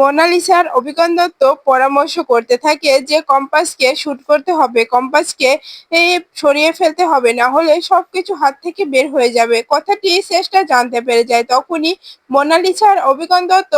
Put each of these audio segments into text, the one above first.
মোনালিসার অভিজ্ঞান দত্ত পরামর্শ করতে থাকে যে কম্পাসকে শুট করতে হবে, কম্পাসকে সরিয়ে ফেলতে হবে, না হলে সবকিছু হাত থেকে বের হয়ে যাবে। কথাটি শেষটা জানতে পেরে যায়। তখনই মোনালিসার অভিজ্ঞান দত্ত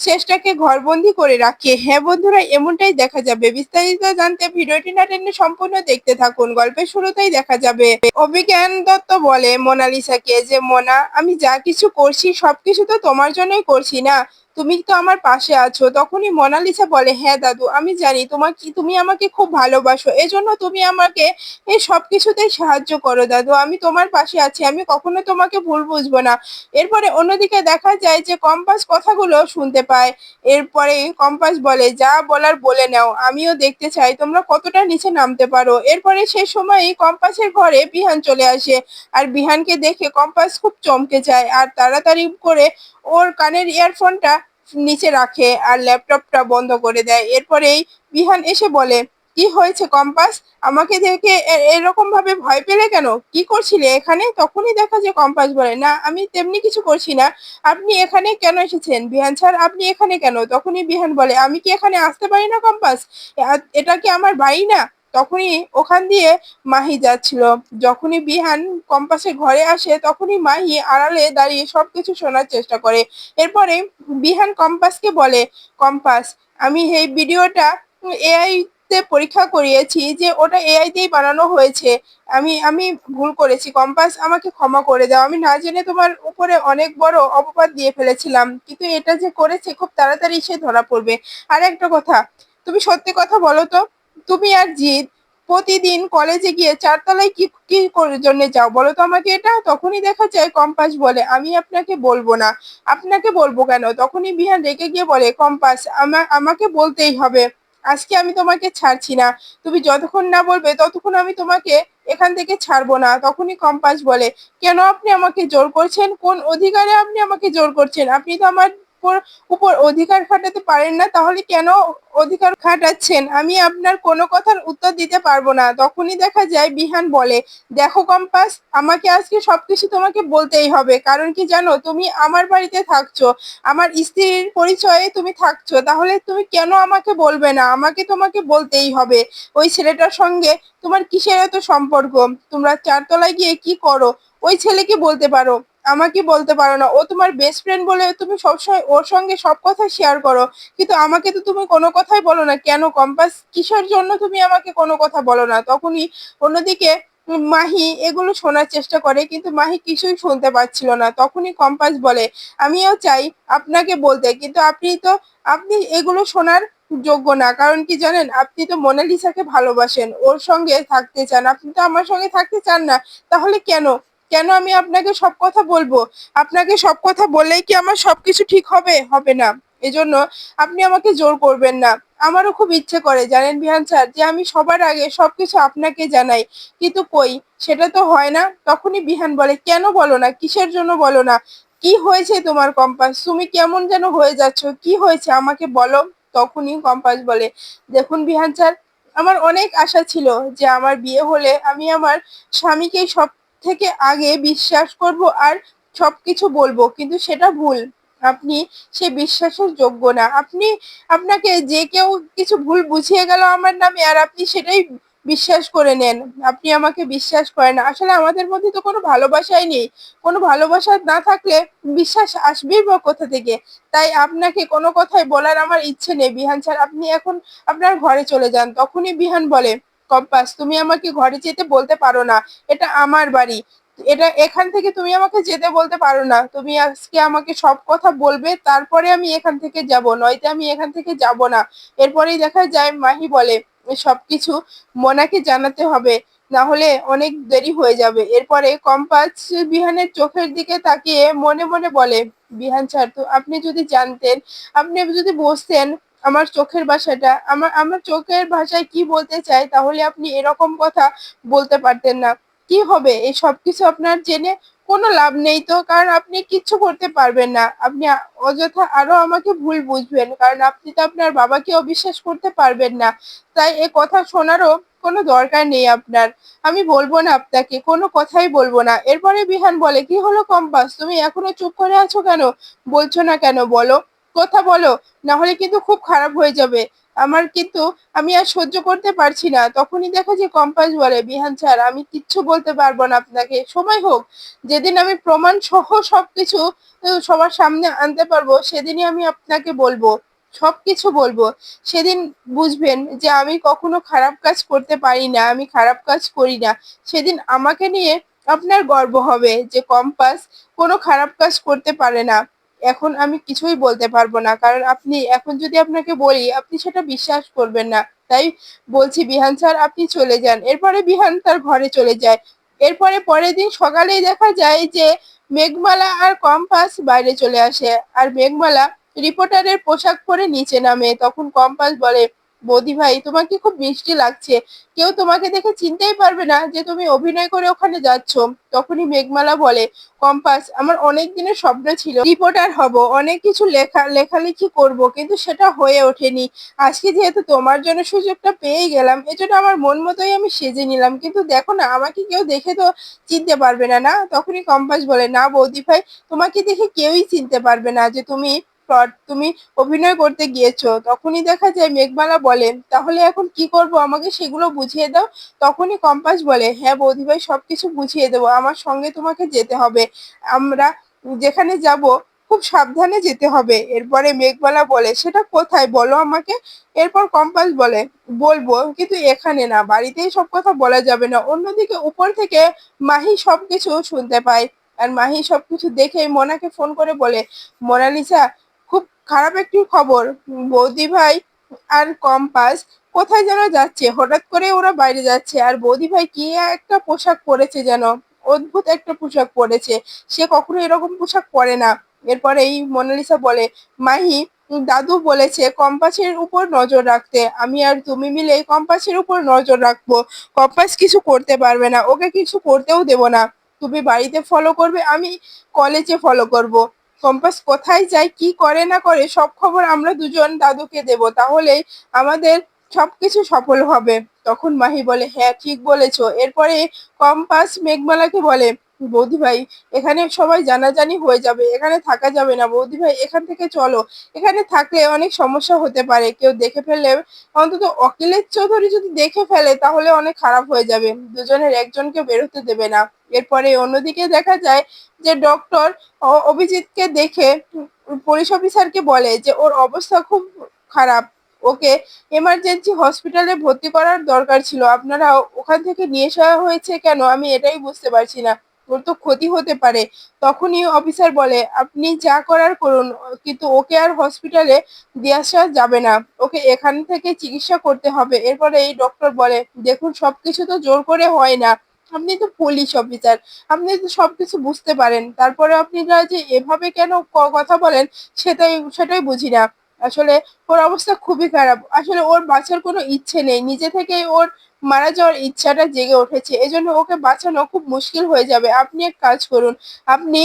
শেষটাকে ঘরবন্দি করে রাখে। হ্যাঁ বন্ধুরা, এমনটাই দেখা যাবে। বিস্তারিত জানতে ভিডিওটি না টেনে সম্পূর্ণ দেখতে থাকুন। গল্পের শুরুতেই দেখা যাবে। অভিজ্ঞান দত্ত বলে মোনালিসাকে যে, মোনা, আমি যা কিছু করছি, সবকিছু তো তোমার জন্যই করছি না। তুমি তো আমার পাশে আছো। তখনই মোনালিসা বলে হ্যাঁ দাদু, আমি জানি তোমার কি, তুমি আমাকে খুব ভালোবাসো। এজন্য তুমি আমাকে এই সব কিছুতেই সাহায্য করো দাদু। আমি তোমার পাশে আছি, আমি কখনো তোমাকে ভুল বুঝব না। এরপরে অন্যদিকে দেখা যায় যে কম্পাস কথাগুলো শুনতে পায়। এরপরে কম্পাস বলে, যা বলার বলে নাও, আমিও দেখতে চাই, তোমরা কতটা নিচে নামতে পারো। এরপরে সে সময়ই কম্পাসের ঘরে বিহান চলে আসে। আর বিহানকে দেখে কম্পাস খুব চমকে যায়। আর তাড়াতাড়ি করে ওর কানের ইয়ারফোনটা নিচে রাখে আর ল্যাপটপটা বন্ধ করে দেয়। এরপরেই বিহান এসে বলে, কি হয়েছে কম্পাস? আমাকে দেখে এরকম ভাবে ভয় পেলে কেন? কি করছিলে এখানে? তখনই দেখা যে কম্পাস বলে, না, আমি তেমনি কিছু করছি না। আপনি এখানে কেন এসেছেন? বিহান স্যার, আপনি এখানে কেন? তখনই বিহান বলে, আমি কি এখানে আসতে পারি না কম্পাস? এটা কি আমার বাড়ি না? তখনই ওখান দিয়ে মাহি যাচ্ছিল। যখনই বিহান কম্পাসে ঘরে আসে, তখনই মাহি আড়ালে দাঁড়িয়ে সবকিছু শোনার চেষ্টা করে। এরপরে বিহান কম্পাসকে বলে, কম্পাস, আমি এই ভিডিওটা এআই তে পরীক্ষা করিয়েছি যে ওটা এআই দিয়েই বানানো হয়েছে। আমি আমি ভুল করেছি। কম্পাস, আমাকে ক্ষমা করে দাও। আমি না জেনে তোমার উপরে অনেক বড় অপবাদ দিয়ে ফেলেছিলাম। কিন্তু এটা যে করেছে, খুব তাড়াতাড়ি সে ধরা পড়বে। আর একটা কথা, তুমি সত্যি কথা বলো তো? তুমি আর জিৎ প্রতিদিন কলেজে গিয়ে চারতলায় কি কি জন্য যাও? বলো তো আমাকে এটা? তখনই দেখা যায় কম্পাস বলে, আমি আপনাকে বলব না। আপনাকে বলব কেন? তখনই বিহান রেগে গিয়ে বলে, কম্পাস আমাকে বলতেই হবে। আজকে আমি তোমাকে ছাড়ছি না। তুমি যতক্ষণ না বলবে, ততক্ষণ আমি তোমাকে এখান থেকে ছাড়বো না। তখনই কম্পাস বলে, কেন আপনি আমাকে জোর করছেন? কোন অধিকারে আপনি আমাকে জোর করছেন? আপনি তো আমার উপর উপর অধিকার খাটাতে পারেন না, তাহলে কেন অধিকার খাটাচ্ছেন? আমি আপনার কোনো কথার উত্তর দিতে পারব না। তখনই দেখা যায় বিহান বলে, দেখো কম্পাস, আমাকে আজকে সবকিছু তোমাকে বলতেই হবে। কারণ কি জানো, তুমি আমার বাড়িতে থাকছো। আমার স্ত্রীর পরিচয়ে তুমি থাকছো। তাহলে তুমি কেন আমাকে বলবে না? আমাকে তোমাকে বলতেই হবে। ওই ছেলেটার সঙ্গে তোমার কিসের এত সম্পর্ক? তোমরা চারতলায় গিয়ে কি করো? ওই ছেলেকে বলতে পারো। আমাকে বলতে পারো না। ও তোমার বেস্ট ফ্রেন্ড বলে তুমি সবসময় ওর সঙ্গে সব কথা শেয়ার করো। কিন্তু আমাকে তো তুমি কোনো কথাই বলো না। কেন? কম্পাস? কিসের জন্য তুমি আমাকে কোনো কথা বলো না? তখনই অন্যদিকে মাহি এগুলো শোনার চেষ্টা করে, কিন্তু মাহি কিছুই শুনতে পাচ্ছিল না। তখনই কম্পাস বলে, আমিও চাই আপনাকে বলতে, কিন্তু আপনি তো, আপনি এগুলো শোনার যোগ্য না। কারণ কি জানেন? আপনি তো মোনালিসাকে ভালোবাসেন। ওর সঙ্গে থাকতে চান। আপনি তো আমার সঙ্গে থাকতে চান না। তাহলে কেন? কেন আমি আপনাকে সব কথা বলব? আপনাকে সব কথা বললেই কি আমার সবকিছু ঠিক হবে? হবে না। এজন্য আপনি আমাকে জোর করবেন না। আমারও খুব ইচ্ছে করে, জানেন বিহান স্যার, যে আমি সবার আগে সবকিছু আপনাকে জানাই। কিন্তু কই? সেটা তো হয় না। তখনই বিহান বলে, কেন বলো না? কিসের জন্য বলো না? কি হয়েছে তোমার কম্পাস? তুমি কেমন যেন হয়ে যাচ্ছ। কি হয়েছে? আমাকে বলো। তখনই কম্পাস বলে, দেখুন বিহান স্যার, আমার অনেক আশা ছিল যে আমার বিয়ে হলে আমি আমার স্বামীকে সব থেকে আগে বিশ্বাস করব আর সবকিছু বলব, কিন্তু সেটা ভুল। আপনি সে বিশ্বাসের যোগ্য না। আপনি আপনাকে যে কেউ কিছু ভুল বুঝিয়ে গেল আমার নামে আর আপনি সেটাই বিশ্বাস করে নেন। আপনি আমাকে বিশ্বাস করেন। আসলে আমাদের মধ্যে তো কোনো ভালোবাসাই নেই। কোনো ভালোবাসা না থাকলে বিশ্বাস আসবেই বা কোথা থেকে? তাই আপনাকে কোনো কথাই বলার আমার ইচ্ছে নেই। বিহান স্যার, আপনি এখন আপনার ঘরে চলে যান। তখনই বিহান বলে কম্পাস, তুমি আমাকে ঘরে যেতে বলতে পারো না, এটা আমার বাড়ি। এটা এখান থেকে তুমি আমাকে যেতে বলতে পারো না, তুমি আজকে আমাকে সব কথা বলবে, তারপরে আমি এখান থেকে যাব, নয়তো আমি এখান থেকে যাব না। এরপরেই দেখা যায় মাহি বলে সবকিছু মোনাকে জানাতে হবে, না হলে অনেক দেরি হয়ে যাবে। এরপরে কম্পাস বিহানের চোখের দিকে তাকিয়ে মনে মনে বলে, বিহান স্যার তো আপনি যদি জানতেন, আপনি যদি বসতেন আমার চোখের ভাষাটা, আমার আমার চোখের ভাষায় কি বলতে চাই তাহলে আপনি এরকম কথা বলতে পারতেন না। কি হবে? এই সব কিছু আপনার জেনে কোনো লাভ নেই তো, কারণ আপনি কিচ্ছু করতে পারবেন না। আপনি অযথা আরও আমাকে ভুল বুঝবেন, কারণ আপনি তো আপনার বাবাকে অবিশ্বাস করতে পারবেন না। তাই এ কথা শোনারও কোনো দরকার নেই আপনার। আমি বলব না আপনাকে, কোনো কথাই বলব না। এরপরে বিহান বলে, কি হলো কম্পাস? তুমি এখনও চুপ করে আছো কেন? বলছো না কেন? বলো। কথা বলো না হলে কিন্তু খুব খারাপ হয়ে যাবে। আমার কিন্তু, আমি আর সহ্য করতে পারছি না। তখনই দেখা যে কম্পাস বলে, বিহান স্যার, আমি কিচ্ছু বলতে পারব না আপনাকে। সময় হোক, যেদিন আমি প্রমাণ সহ সবকিছু সবার সামনে আনতে পারব, সেদিনই আমি আপনাকে বলব সব কিছু বলব। সেদিন বুঝবেন যে আমি কখনো খারাপ কাজ করতে পারি না, আমি খারাপ কাজ করি না। সেদিন আমাকে নিয়ে আপনার গর্ব হবে যে কম্পাস কোনো খারাপ কাজ করতে পারে না। এখন আমি কিছুই বলতে পারব না। কারণ আপনি, এখন যদি আপনাকে বলি, আপনি সেটা বিশ্বাস করবেন না। তাই বলছি, বিহান স্যার, আপনি চলে যান। এরপরে বিহান তার ঘরে চলে যায়। এরপরে পরের দিন সকালেই দেখা যায় যে, মেঘমালা আর কম্পাস বাইরে চলে আসে। আর মেঘমালা রিপোর্টারের পোশাক পরে নিচে নামে। তখন কম্পাস বলে বৌদি ভাই তোমাকে খুব মিষ্টি লাগছে। কেউ তোমাকে দেখে চিনতেই পারবে না যে তুমি অভিনয় করে ওখানে যাচ্ছ। তখনই মেঘমালা বলে, কম্পাস, আমার অনেক দিনের স্বপ্ন ছিল। রিপোর্টার হব, অনেক কিছু লেখা, লেখালেখি করব, কিন্তু সেটা হয়ে ওঠেনি। আজকে যেহেতু তোমার জন্য সুযোগটা পেয়ে গেলাম, এজন্য আমার মন মতোই আমি সেজে নিলাম। কিন্তু দেখো না, আমাকে কেউ দেখে তো চিনতে পারবে না না? তখনই কম্পাস বলে, না বৌদি ভাই, তোমাকে দেখে কেউই চিনতে পারবে না যে তুমি fraud, তুমি অভিনয় করতে গিয়েছো তখনই দেখা যায় মেঘমালা বলে তাহলে এখন কি করব? আমাকে সেগুলো বুঝিয়ে দাও। তখনই কম্পাস বলে হ্যাঁ বৌদি ভাই সবকিছু বুঝিয়ে দেবো। আমার সঙ্গে তোমাকে যেতে হবে। আমরা যেখানে যাব খুব সাবধানে যেতে হবে। এরপরে মেঘমালা বলে সেটা কোথায়? বলো আমাকে। এরপর কম্পাস বলে বলব কিন্তু এখানে না বাড়িতেই সব কথা বলা যাবে না। অন্যদিকে উপর থেকে মাহি সবকিছু শুনতে পায়। আর মাহি সবকিছু দেখে মোনাকে ফোন করে বলে মোনালিসা খারাপ একটি খবর। বৌদি ভাই আর কম্পাস কোথায় যেন যাচ্ছে? হঠাৎ করে ওরা বাইরে যাচ্ছে। আর বৌদি ভাই কি একটা পোশাক পরেছে যেন? অদ্ভুত একটা পোশাক পরেছে। সে কখনো এরকম পোশাক পরে না। এরপরে এই মোনালিসা বলে, মাহি, দাদু বলেছে কম্পাসের উপর নজর রাখতে। আমি আর তুমি মিলে কম্পাসের উপর নজর রাখব। কম্পাস কিছু করতে পারবে না। ওকে কিছু করতেও দেব না। তুমি বাড়িতে ফলো করবে, আমি কলেজে ফলো করব। কম্পাস কোথায় যায়, কি করে না করে, সব খবর আমরা দুজন দাদুকে দেব। তাহলেই আমাদের সবকিছু সফল হবে। তখন মাহি বলে হ্যাঁ ঠিক বলেছ। এরপরে কম্পাস মেঘমালাকে বলে বৌদি ভাই, এখানে সবাই জানাজানি হয়ে যাবে, এখানে থাকা যাবে না। বৌদি ভাই, এখান থেকে চলো। এখানে থাকলে অনেক সমস্যা হতে পারে, কেউ দেখে ফেললে, অন্তত অখিলেশ চৌধুরী যদি দেখে ফেলে, তাহলে অনেক খারাপ হয়ে যাবে। দুজনের একজনকে বেরোতে দেবে না। এরপরে অন্যদিকে দেখা যায় যে ডক্টর অভিজিৎকে দেখে পুলিশ অফিসারকে বলে যে, ওর অবস্থা খুব খারাপ। ওকে এমার্জেন্সি হসপিটালে ভর্তি করার দরকার ছিল। আপনারা ওখান থেকে নিয়ে আসা হয়েছে কেন? আমি এটাই বুঝতে পারছি না। ওর তো ক্ষতি হতে পারে। তখনই অফিসার বলে, আপনি যা করার করুন, কিন্তু ওকে আর হসপিটালে দিয়ে আসা যাবে না। ওকে এখান থেকে চিকিৎসা করতে হবে। এরপরে এই ডক্টর বলে, দেখুন, সবকিছু তো জোর করে হয় না। আপনি তো পুলিশ অফিসার আপনি তো সবকিছু বুঝতে পারেন। তারপরে আপনারা যে এভাবে কেন কথা বলেন, সেটাই সেটাই বুঝি না। আসলে ওর অবস্থা খুবই খারাপ। আসলে ওর বাঁচার কোনো ইচ্ছে নেই। নিজে থেকেই ওর মারা যাওয়ার ইচ্ছাটা জেগে উঠেছে। এজন্য ওকে বাঁচানো খুব মুশকিল হয়ে যাবে। আপনি এক কাজ করুন। আপনি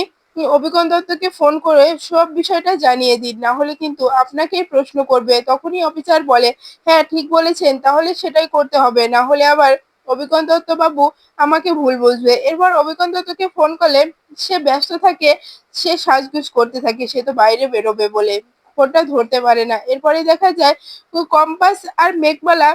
অভিজ্ঞান দত্তকে ফোন করে সব বিষয়টা জানিয়ে দিন। না হলে কিন্তু আপনাকেই প্রশ্ন করবে। তখনই অফিসার বলে হ্যাঁ ঠিক বলেছেন। তাহলে সেটাই করতে হবে। না হলে আবার অভিজ্ঞান দত্ত বাবু আমাকে ভুল বুঝবে। এরপর অভিজ্ঞান দত্তকে ফোন করলে সে ব্যস্ত থাকে, সে সাজগুজ করতে থাকে, সে তো বাইরে বেরোবে বলে। ফোনটা ধরতে পারে না। এরপরে দেখা যায় কম্পাস আর মেঘমালা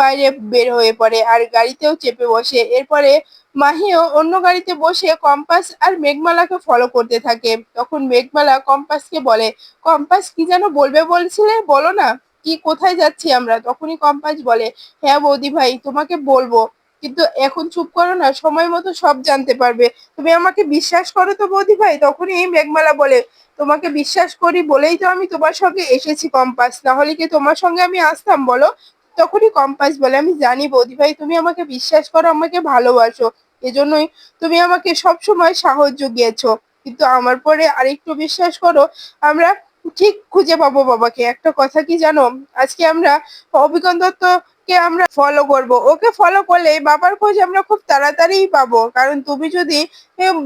বাইরে বের হয়ে পড়ে আর গাড়িতেও চেপে বসে। এরপরে মাহিও অন্য গাড়িতে বসে কম্পাস আর মেঘমালাকে ফলো করতে থাকে। তখন মেঘমালা কম্পাসকে বলে, কম্পাস, কি যেন বলবে বলছিলে? বলো না, কি, কোথায় যাচ্ছি আমরা? তখনই কম্পাস বলে হ্যাঁ বৌদি ভাই, তোমাকে বলব। কিন্তু এখন চুপ করো না, সময় মতো সব জানতে পারবে। তুমি আমাকে বিশ্বাস করো তো বৌদি ভাই? তখনই মেঘমালা বলে, তোমাকে বিশ্বাস করি বলেই তো আমি তোমার সঙ্গে এসেছি কম্পাস। না হলে কি তোমার সঙ্গে আমি আসতাম, বলো? তখনই কম্পাস বলে, আমি জানি বৌদি ভাই, তুমি আমাকে বিশ্বাস করো, আমাকে ভালোবাসো। এজন্যই তুমি আমাকে সব সময় সাহায্য গিয়েছো কিন্তু আমার পরে আরেকটু বিশ্বাস করো, আমরা ঠিক খুঁজে পাবো বাবাকে। একটা কথা কি জানো? আজকে আমরা অভিজ্ঞান দত্তকে আমরা ফলো করব। ওকে ফলো করলে বাবার খোঁজ আমরা খুব তাড়াতাড়িই পাবো। কারণ তুমি যদি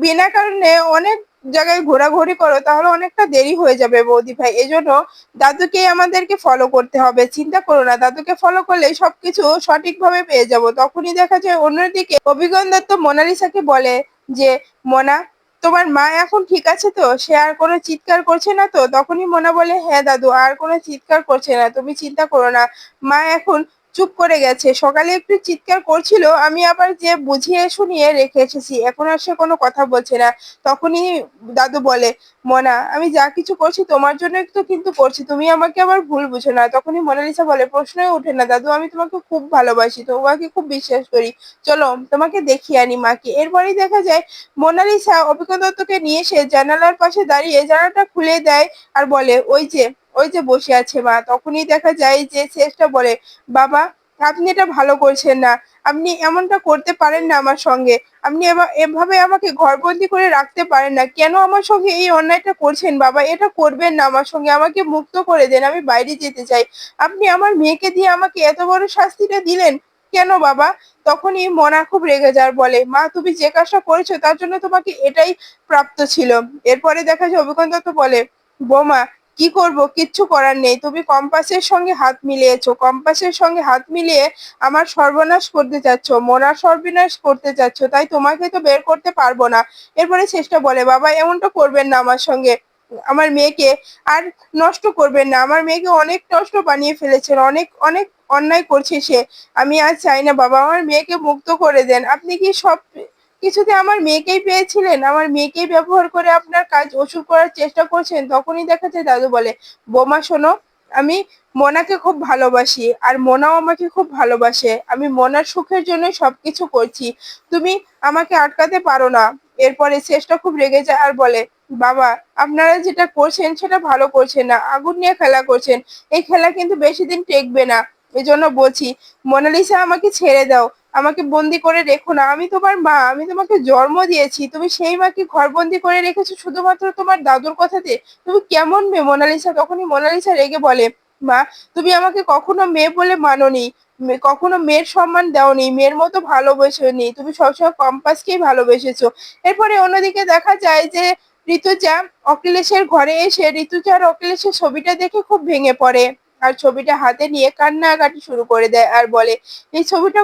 বিনা কারণে অনেক জায়গায় ঘোরাঘুরি করো, তাহলে অনেকটা দেরি হয়ে যাবে বৌদি ভাই। এজন্য দাদুকে আমাদেরকে ফলো করতে হবে, চিন্তা করো না, দাদুকে ফলো করলে সবকিছু সঠিকভাবে পেয়ে যাব। তখনই দেখা যায় অন্যদিকে অভিজ্ঞান দত্ত মোনালিসাকে বলে যে, মোনা, তোমার মা এখন ঠিক আছে তো? সে আর কোনো চিৎকার করছে না তো? তখনই মোনা বলে হ্যাঁ দাদু, আর কোনো চিৎকার করছে না, তুমি চিন্তা করো না। মা এখন চুপ করে গেছে। সকালে একটু চিৎকার করছিল, আমি আবার যে বুঝিয়ে শুনিয়ে রেখে এসেছি, এখন আর সে কোনো কথা বলছে না। তখনই দাদু বলে, মনা, আমি যা কিছু করছি তোমার জন্য তো কিন্তু করছি, তুমি আমাকে আবার ভুল বুঝো না। তখনই মোনালিসা বলে, প্রশ্নই ওঠে না দাদু, আমি তোমাকে খুব ভালোবাসি, তোমাকে খুব বিশ্বাস করি। চলো, তোমাকে দেখিয়ে আনি মাকে। এরপরেই দেখা যায়, মোনালিসা অভিজ্ঞ দত্তকে নিয়ে এসে জানালার পাশে দাঁড়িয়ে জানালাটা খুলে দেয় আর বলে, ওই যে ওই যে বসে আছে মা, তখনই দেখা যায় যে শেষটা বলে বাবা, আপনি এটা ভালো করছেন না, আপনি এমনটা করতে পারেন না আমার সঙ্গে, আপনি এভাবে আমাকে ঘরবন্দি করে রাখতে পারেন না, কেন আমার সঙ্গে এই অন্যায়টা করছেন? বাবা, এটা করবেন না আমার সঙ্গে, আমাকে মুক্ত করে দেন, আমি বাইরে যেতে চাই। আপনি আমার মেয়েকে দিয়ে আমাকে এত বড় শাস্তিটা দিলেন কেন বাবা? তখনই মনা খুব রেগে যার বলে, মা, তুমি যে কাজটা করেছ, তার জন্য তোমাকে এটাই প্রাপ্ত ছিল। এরপরে দেখা যায় অভিজ্ঞতা তো বলে, বোমা কি করব? কিচ্ছু করার নেই। তুমি কম্পাসের সঙ্গে হাত মিলিয়েছো। কম্পাসের সঙ্গে হাত মিলিয়ে আমার সর্বনাশ করতে চাচ্ছ, মোনার সর্বনাশ করতে চাচ্ছ। তাই তোমাকে তো বের করতে পারব না। এরপরে চেষ্টা বলে, বাবা, এমনটা করবেন না আমার সঙ্গে। আমার মেয়েকে আর নষ্ট করবেন না। আমার মেয়েকে অনেক নষ্ট বানিয়ে ফেলেছেন। অনেক অনেক অন্যায় করছে সে। আমি আর চাই না। বাবা, আমার মেয়েকে মুক্ত করে দেন। আপনি কি সব কিছুতে আমার মেয়েকেই পেয়েছিলেন? আমার মেয়েকেই ব্যবহার করে আপনার কাজ, ওষুধ করার চেষ্টা করছেন? তখনই দেখা যায় দাদু বলে, বোমা, শোনো, আমি মোনাকে খুব ভালোবাসি আর মোনাও আমাকে খুব ভালোবাসে। আমি মোনার সুখের জন্য সবকিছু করছি। তুমি আমাকে আটকাতে পারো না। এরপরে শেষটা খুব রেগে যায় আর বলে, বাবা, আপনারা যেটা করছেন সেটা ভালো করছেন না। আগুন নিয়ে খেলা করছেন। এই খেলা কিন্তু বেশি দিন টেকবে না। এই জন্য বলছি, মোনালিসা, আমাকে ছেড়ে দাও। আমাকে বন্দি করে রেখো না। আমি তোমার মা, আমি তোমাকে জন্ম দিয়েছি। তুমি সেই মাকে ঘরবন্দি করে রেখেছো। শুধুমাত্র তোমার দাদুর কথাতে তুমি কেমন মেয়ে? মোনালিসা তখনই মোনালিসা রেগে বলে, মা, তুমি আমাকে কখনো মেয়ে বলে মানোনি। কখনো মেয়ের সম্মান দাওনি। মেয়ের মতো ভালোবেসেনি তুমি সবসময় কম্পাসকেই ভালোবেসেছো। এরপরে অন্যদিকে দেখা যায় যে ঋতুজা অখিলেশের ঘরে এসে ঋতুজার অখিলেশের ছবিটা দেখে খুব ভেঙে পড়ে। আর ছবিটা হাতে নিয়ে কান্নাকাটি শুরু করে দেয় আর বলে, এই ছবিটা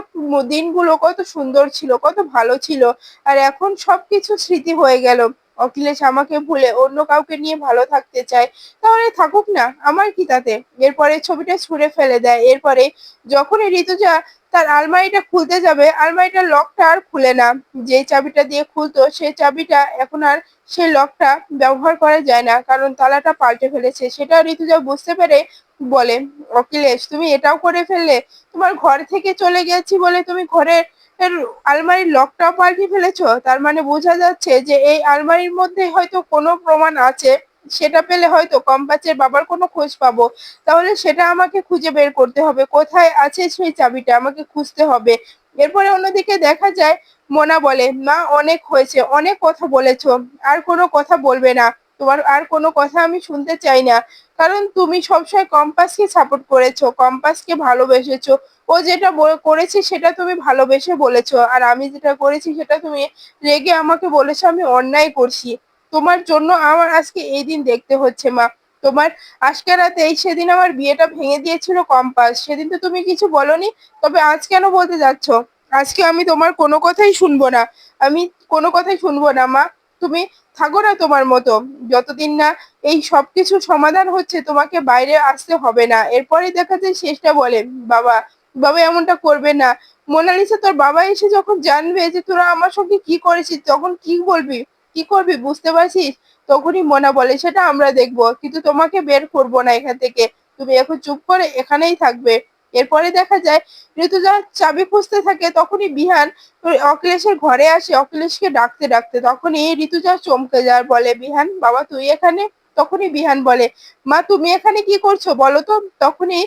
দিনগুলো কত সুন্দর ছিল, কত ভালো ছিল। আর এখন সবকিছু স্মৃতি হয়ে গেল। অখিলেশ আমাকে ভুলে অন্য কাউকে নিয়ে ভালো থাকতে চায়। তাহলে থাকুক না, আমার কি তাতে? এরপরে ছবিটা ছুঁড়ে ফেলে দেয়। এরপরে যখনই ঋতুজা তার আলমারিটা খুলতে যাবে, আলমারিটার লকটা আর খুলে না। যে চাবিটা দিয়ে খুলতো সেই চাবিটা এখন আর সেই লকটা ব্যবহার করা যায় না, কারণ তালাটা পাল্টে ফেলেছে। সেটা ঋতুজা বুঝতে পেরে বলে, অখিলেশ, তুমি এটাও করে ফেললে? তোমার ঘর থেকে চলে গেছি বলে তুমি ঘরের আলমারির লকটাও পাল্টে ফেলেছো? তার মানে বোঝা যাচ্ছে যে এই আলমারির মধ্যে হয়তো কোনো প্রমাণ আছে। সেটা পেলে হয়তো কম্পাসের বাবার কোনো খোঁজ পাবো। তাহলে সেটা আমাকে খুঁজে বের করতে হবে। কোথায় আছে সেই চাবিটা? আমাকে খুঁজতে হবে। এরপরে অন্যদিকে দেখা যায়, মোনা বলে, মা, অনেক হয়েছে। অনেক কথা বলেছ। আর কোনো কথা বলবে না। তোমার আর কোনো কথা আমি শুনতে চাই না। কারণ তুমি সবসময় কম্পাসকে সাপোর্ট করেছ, কম্পাসকে ভালোবেসেছো। ও যেটা করেছে সেটা তুমি ভালোবেসে বলেছ। আর আমি যেটা করেছি সেটা তুমি রেগে আমাকে বলেছ, আমি অন্যায় করছি। তোমার জন্য আমার আজকে এই দিন দেখতে হচ্ছে, মা। তোমার আজকে রাতে এই সেদিন আমার বিয়েটা ভেঙে দিয়েছিল কম্পাস। সেদিন তো তুমি কিছু বলনি, তবে আজ কেন বলতে যাচ্ছ? আজকে আমি তোমার কোনো কথাই শুনব না। আমি কোনো কথাই শুনব না, মা। তুমি থাকো না তোমার মতো। যতদিন না এই সবকিছু সমাধান হচ্ছে, তোমাকে বাইরে আসতে হবে না। এরপরে দেখা যায় শেষটা বলে, বাবা বাবা এমনটা করবে না। মোনালিসা তোর বাবা এসে যখন জানবে যে তোরা আমার সঙ্গে কি করেছিস, তখন কি বলবি? কি করবি বুঝতে পারছিস? তখনই মোনা বলে, সেটা আমরা দেখব, কিন্তু তোমাকে বের করব না এখান থেকে। তুমি এখন চুপ করে এখানেই থাকবে। এরপরে দেখা যায় ঋতুজা চাবি খুঁজতে থাকে তখনই বিহান অখিলেশের ঘরে আসে, অখিলেশকে ডাকতে ডাকতে তখনই ঋতুজা চমকে যায়, বলে, বিহান, বাবা, তুই এখানে? তখনই বিহান বলে, মা, তুমি এখানে কি করছ বলো তো? তখনই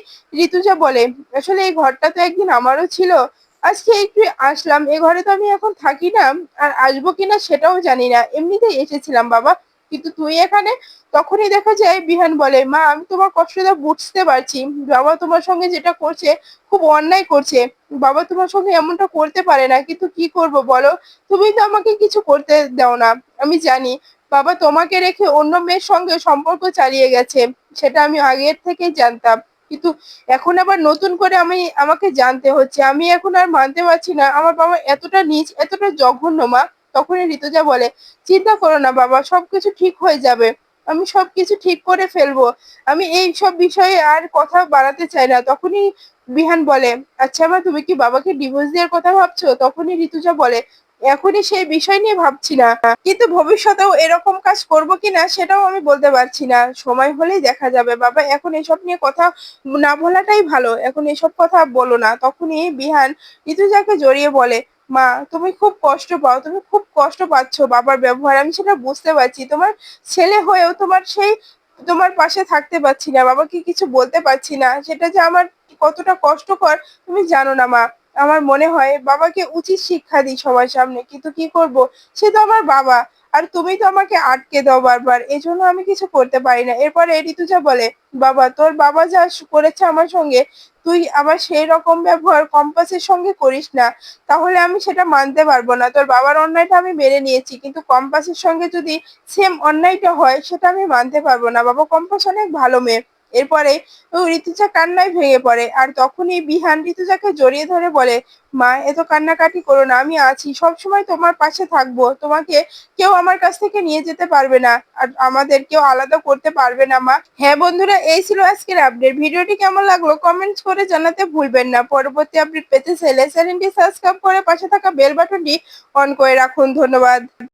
ঋতুজা বলে, আসলে এই ঘরটা তো একদিন আমারও ছিল, আজকে একটু আসলাম, এ ঘরে তো আমি এখন থাকি না, আর আসব কিনা সেটাও জানি না, এমনিতেই এসেছিলাম, বাবা। কিন্তু তুই এখানে তখনই দেখা যায় বিহান বলে, মা, আমি তোমার কষ্টটা বুঝতে পারছি। বাবা তোমার সঙ্গে যেটা করছে খুব অন্যায় করছে। বাবা তোমার সঙ্গে এমনটা করতে পারে না, কিন্তু কি করব বলো? তুমি তো আমাকে কিছু করতে দাও না। আমি জানি বাবা তোমাকে রেখে অন্য মেয়ের সঙ্গে সম্পর্ক চালিয়ে গেছে। সেটা আমি আগের থেকেই জানতাম। কিন্তু এখন আবার নতুন করে আমি, আমাকে জানতে হচ্ছে। আমি এখন আর মানতে পারছি না। আমার বাবা এতটা নিচ, এতটা জঘন্য, মা। তখনই ঋতুজা বলে, চিন্তা করো না বাবা, সবকিছু ঠিক হয়ে যাবে। আমি সবকিছু ঠিক করে ফেলব। আমি এই সব বিষয়ে আর কথা বাড়াতে চাই না। তখনই বিহান বলে আচ্ছা মা, তুমি কি বাবাকে ডিভোর্স দেওয়ার কথা ভাবছ? তখনই ঋতুজা বলে, এখনই সেই বিষয় নিয়ে ভাবছি না। কিন্তু ভবিষ্যতেও এরকম কাজ করব কিনা সেটাও আমি বলতে পারছি না। সময় হলেই দেখা যাবে। বাবা, এখন এসব নিয়ে কথা না বলাটাই ভালো। এখন এসব কথা বলো না। তখনই বিহান ঋতুজাকে জড়িয়ে বলে মা, তুমি খুব কষ্ট পাও, তুমি খুব কষ্ট পাচ্ছ বাবার ব্যবহার। আমি সেটা বুঝতে পারছি। তোমার ছেলে হয়েও তোমার সেই, তোমার পাশে থাকতে পারছি না, বাবাকে কিছু বলতে পারছি না। সেটা যে আমার কতটা কষ্টকর, তুমি জানো না মা। আমার মনে হয় বাবাকে উচিত শিক্ষা দিই সবার সামনে। কিন্তু কি করব? সে তো আমার বাবা। আর তুমি তো আমাকে আটকে দাও বারবার এই জন্য আমি কিছু করতে পারি না। এরপরে ঋতুজা বলে, বাবা, তোর বাবা যা করেছে আমার সঙ্গে, তুই আবার সেই রকম ব্যবহার কম্পাসের সঙ্গে করিস না। তাহলে আমি সেটা মানতে পারব না। তোর বাবার অন্যায়টা আমি মেনে নিয়েছি, কিন্তু কম্পাসের সঙ্গে যদি সেম অন্যায়টা হয়, সেটা আমি মানতে পারব না। বাবা, কম্পাস অনেক ভালো মেয়ে। এরপরে ঋতুজা কান্নায় ভেঙে পড়ে। আর তখনই বিহান ঋতুজাকে জড়িয়ে ধরে বলে, মা, এত কান্নাকাটি করো না, আমি আছি সব সময় তোমার পাশে থাকব। তোমাকে কেউ আমার কাছ থেকে নিয়ে যেতে পারবে না, আর আমাদের কেউ আলাদা করতে পারবে না, মা। হ্যাঁ বন্ধুরা, এই ছিল আজকের আপডেট। ভিডিওটি কেমন লাগল কমেন্টস করে জানাতে ভুলবেন না। পরবর্তী আপডেট পেতে চাইলে চ্যানেলটি সাবস্ক্রাইব করে পাশে থাকা বেল বাটনটি অন করে রাখুন। ধন্যবাদ।